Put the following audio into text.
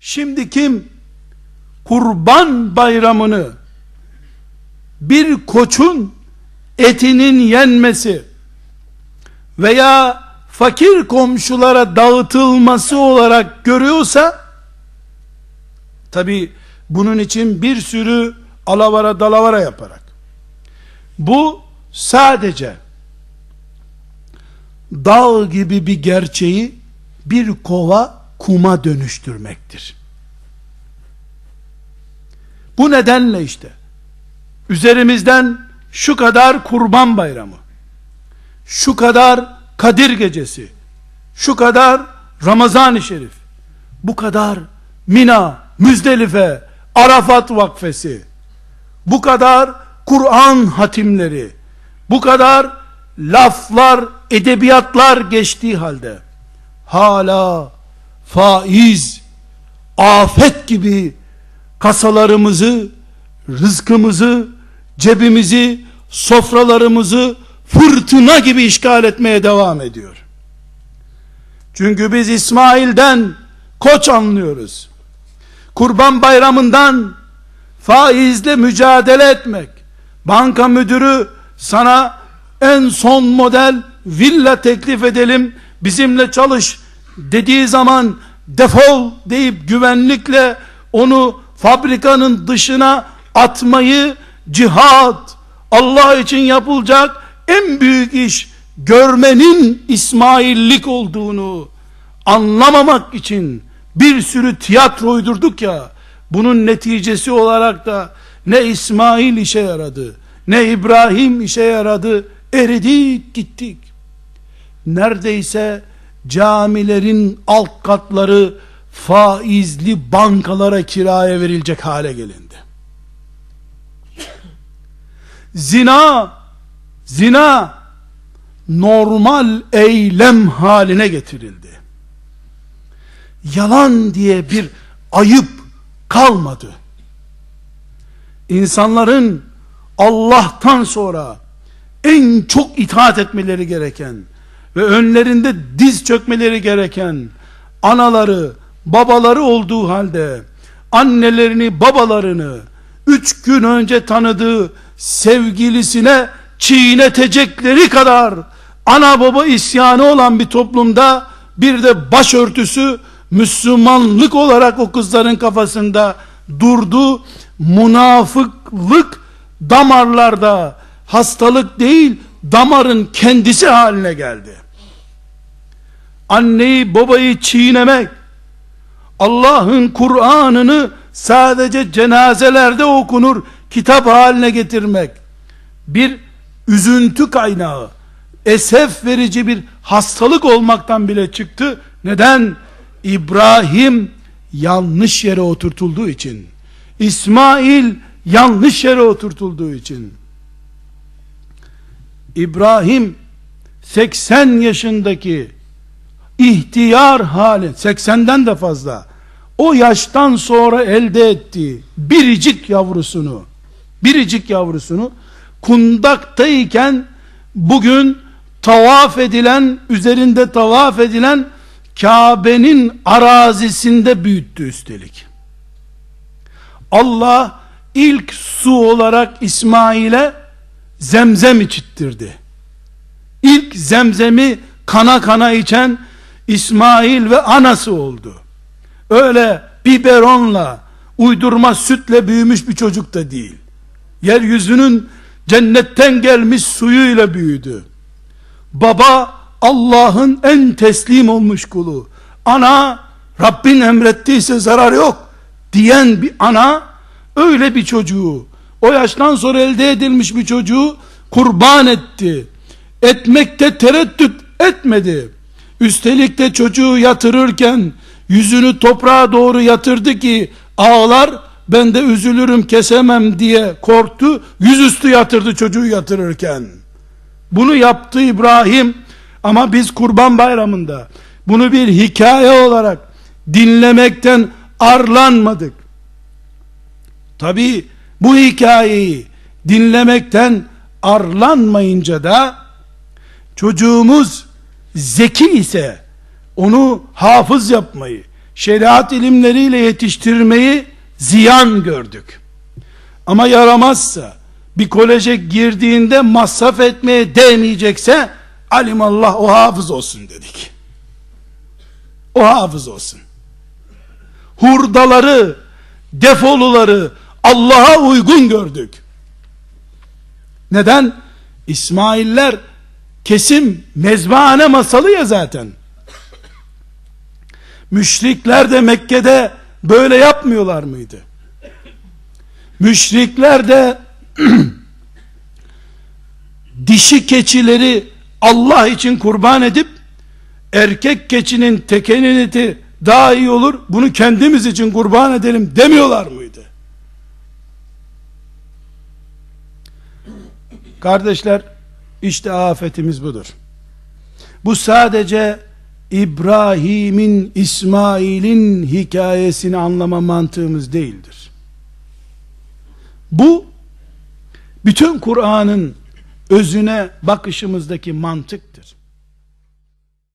Şimdi kim kurban bayramını bir koçun etinin yenmesi veya fakir komşulara dağıtılması olarak görüyorsa tabi bunun için bir sürü alavara dalavara yaparak bu sadece dağ gibi bir gerçeği bir kova kuma dönüştürmektir. Bu nedenle işte üzerimizden şu kadar kurban bayramı, şu kadar Kadir gecesi, şu kadar Ramazan-ı Şerif, bu kadar Mina, Müzdelife, Arafat vakfesi, bu kadar Kur'an hatimleri, bu kadar laflar, edebiyatlar geçtiği halde, hala faiz, afet gibi kasalarımızı, rızkımızı, cebimizi, sofralarımızı fırtına gibi işgal etmeye devam ediyor. Çünkü biz İsmail'den koç anlıyoruz. Kurban bayramından faizle mücadele etmek, banka müdürü sana en son model villa teklif edelim, bizimle çalış dediği zaman defol deyip güvenlikle onu fabrikanın dışına atmayı cihat Allah için yapılacak en büyük iş görmenin İsmaillik olduğunu anlamamak için bir sürü tiyatro uydurduk ya bunun neticesi olarak da ne İsmail işe yaradı ne İbrahim işe yaradı eridik gittik. Neredeyse camilerin alt katları faizli bankalara kiraya verilecek hale gelindi. Zina, zina normal eylem haline getirildi. Yalan diye bir ayıp kalmadı. İnsanların Allah'tan sonra en çok itaat etmeleri gereken ve önlerinde diz çökmeleri gereken anaları, babaları olduğu halde annelerini, babalarını üç gün önce tanıdığı sevgilisine çiğnetecekleri kadar ana baba isyanı olan bir toplumda bir de başörtüsü Müslümanlık olarak o kızların kafasında durdu. Münafıklık damarlarda hastalık değil damarın kendisi haline geldi. Anneyi babayı çiğnemek Allah'ın Kur'an'ını sadece cenazelerde okunur kitap haline getirmek bir üzüntü kaynağı esef verici bir hastalık olmaktan bile çıktı. Neden? İbrahim yanlış yere oturtulduğu için. İsmail yanlış yere oturtulduğu için. İbrahim 80 yaşındaki ihtiyar hali 80'den de fazla o yaştan sonra elde ettiği biricik yavrusunu biricik yavrusunu kundaktayken bugün tavaf edilen üzerinde tavaf edilen Kabe'nin arazisinde büyüttü üstelik. Allah ilk su olarak İsmail'e zemzem içittirdi. İlk zemzemi kana kana içen İsmail ve anası oldu. Öyle biberonla, uydurma sütle büyümüş bir çocuk da değil. Yeryüzünün cennetten gelmiş suyuyla büyüdü. Baba Allah'ın en teslim olmuş kulu. Ana Rabbin emrettiyse zarar yok diyen bir ana öyle bir çocuğu o yaştan sonra elde edilmiş bir çocuğu kurban etti. Etmekte tereddüt etmedi. Üstelik de çocuğu yatırırken yüzünü toprağa doğru yatırdı ki ağlar ben de üzülürüm kesemem diye korktu. Yüzüstü yatırdı çocuğu yatırırken. Bunu yaptı İbrahim ama biz kurban bayramında bunu bir hikaye olarak dinlemekten arlanmadık. Tabi bu hikayeyi dinlemekten arlanmayınca da çocuğumuz zeki ise onu hafız yapmayı, şeriat ilimleriyle yetiştirmeyi ziyan gördük. Ama yaramazsa, bir koleje girdiğinde masraf etmeye değmeyecekse, alimallah o hafız olsun dedik. O hafız olsun. Hurdaları, defoluları Allah'a uygun gördük. Neden? İsmailler kesim mezbahane masalı ya zaten. Müşrikler de Mekke'de böyle yapmıyorlar mıydı? Müşrikler de dişi keçileri Allah için kurban edip erkek keçinin tekenin eti daha iyi olur bunu kendimiz için kurban edelim demiyorlar mıydı? Kardeşler işte afetimiz budur. Bu sadece İbrahim'in, İsmail'in hikayesini anlama mantığımız değildir. Bu bütün Kur'an'ın özüne bakışımızdaki mantıktır.